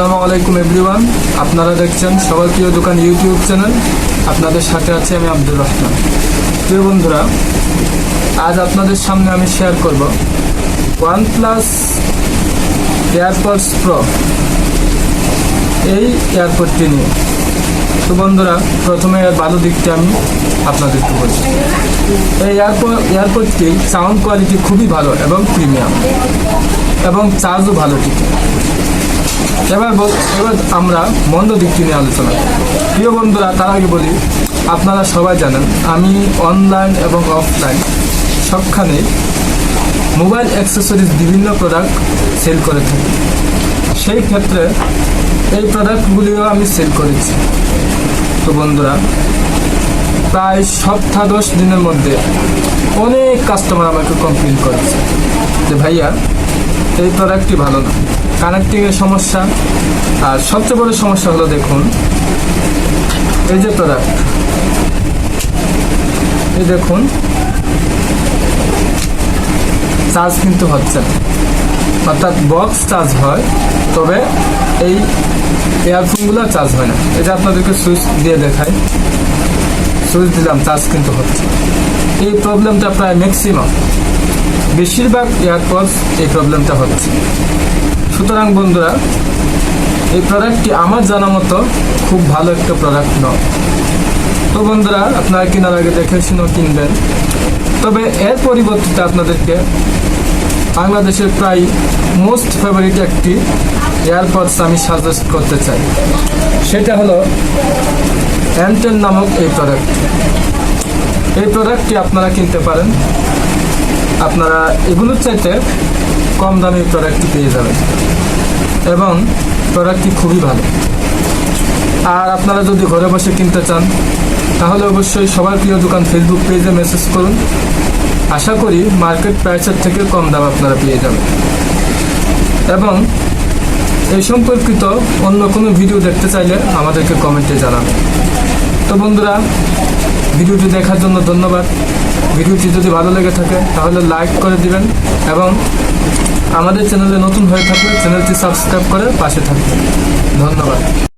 আসসালামু আলাইকুম এভরিওয়ান। আপনারা দেখছেন সবার প্রিয় দোকান ইউটিউব চ্যানেল। আপনাদের সাথে আছি আমি আব্দুর রহমান। প্রিয় বন্ধুরা, আজ আপনাদের সামনে আমি শেয়ার করব ওয়ান প্লাস এয়ারপডস প্রো এই এয়ারপডটি নিয়ে। তো বন্ধুরা, প্রথমে এর ভালো দিকটি আমি আপনাদেরকে বলছি। এই এয়ারপড এয়ারপডটি সাউন্ড কোয়ালিটি খুবই ভালো এবং প্রিমিয়াম এবং চার্জও ভালো টিকে এবার এবার আমরা মন্দ দিকটি নিয়ে আলোচনা প্রিয় বন্ধুরা, তার আগে বলি, আপনারা সবাই জানেন, আমি অনলাইন এবং অফলাইন সবখানে মোবাইল অ্যাক্সেসরিজ বিভিন্ন প্রোডাক্ট সেল করে থাকি। সেই ক্ষেত্রে এই প্রোডাক্টগুলিও আমি সেল করেছি। তো বন্ধুরা, প্রায় সপ্তাহ দশ দিনের মধ্যে অনেক কাস্টমার আমাকে কমপ্লেন করেছে যে, ভাইয়া, এই প্রোডাক্টটি ভালো না। কানেক্টিংয়ের সমস্যা। আর সবচেয়ে বড় সমস্যা হলো দেখুন, এই যে প্রোডাক্ট এই দেখুন চার্জ কিন্তু হচ্ছে না। অর্থাৎ বক্স চার্জ হয়, তবে এই এয়ারফোনগুলো চার্জ হয় না। এটা আপনাদেরকে সুইচ দিয়ে দেখাই। সুইচ দিলাম চার্জ কিন্তু হচ্ছে এই প্রবলেমটা প্রায় ম্যাক্সিমাম বেশিরভাগ এয়ারপডস এই প্রবলেমটা হচ্ছে সুতরাং বন্ধুরা, এই প্রোডাক্টটি আমার জানা মতো খুব ভালো একটা প্রোডাক্ট নয়। তো বন্ধুরা, আপনারা কেনার আগে দেখে শুনে কিনবেন। তবে এর পরিবর্তে আপনাদেরকে বাংলাদেশের প্রায় মোস্ট ফেভারিট একটি এয়ারপডস আমি সাজেস্ট করতে চাই। সেটা হলো অ্যান্টেন নামক এই প্রোডাক্ট এই প্রোডাক্টটি আপনারা কিনতে পারেন। আপনারা এগুলোর চাইতে কম দামে প্রোডাক্টটি পেয়ে যাবেন। এবং প্রোডাক্টটি খুবই ভালো। আর আপনারা যদি ঘরে বসে কিনতে চান, তাহলে অবশ্যই সবার প্রিয় দোকান ফেসবুক পেজে মেসেজ করুন। আশা করি মার্কেট প্রাইসের থেকে কম দাম আপনারা পেয়ে যাবেন। এবং এই সম্পর্কিত অন্য কোনো ভিডিও দেখতে চাইলে আমাদেরকে কমেন্টে জানাবেন। তো বন্ধুরা ভিডিওটি দেখার জন্য ধন্যবাদ। ভিডিওটি যদি ভালো লেগে থাকে, তাহলে লাইক করে দিবেন এবং আমাদের চ্যানেলে নতুন হয়ে থাকলে চ্যানেলটি সাবস্ক্রাইব করে পাশে থাকবেন। ধন্যবাদ।